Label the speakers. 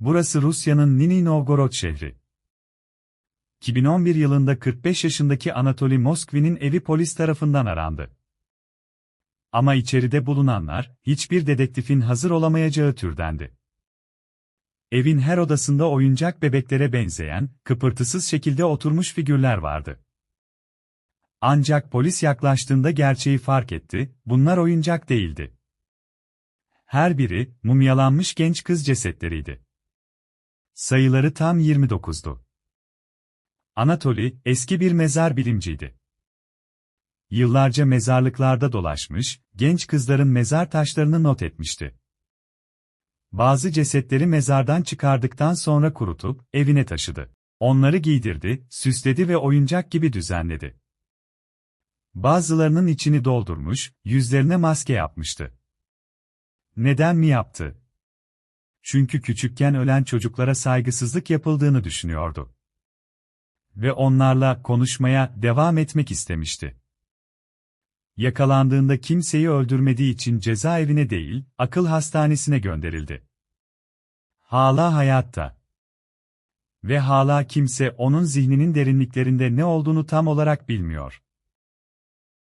Speaker 1: Burası Rusya'nın Nini Novgorod şehri. 2011 yılında 45 yaşındaki Anatoly Moskvi'nin evi polis tarafından arandı. Ama içeride bulunanlar, hiçbir dedektifin hazır olamayacağı türdendi. Evin her odasında oyuncak bebeklere benzeyen, kıpırtısız şekilde oturmuş figürler vardı. Ancak polis yaklaştığında gerçeği fark etti, bunlar oyuncak değildi. Her biri, mumyalanmış genç kız cesetleriydi. Sayıları tam 29'du. Anatoli, eski bir mezar bilimciydi. Yıllarca mezarlıklarda dolaşmış, genç kızların mezar taşlarını not etmişti. Bazı cesetleri mezardan çıkardıktan sonra kurutup, evine taşıdı. Onları giydirdi, süsledi ve oyuncak gibi düzenledi. Bazılarının içini doldurmuş, yüzlerine maske yapmıştı. Neden mi yaptı? Çünkü küçükken ölen çocuklara saygısızlık yapıldığını düşünüyordu. Ve onlarla konuşmaya devam etmek istemişti. Yakalandığında kimseyi öldürmediği için cezaevine değil, akıl hastanesine gönderildi. Hala hayatta. Ve hala kimse onun zihninin derinliklerinde ne olduğunu tam olarak bilmiyor.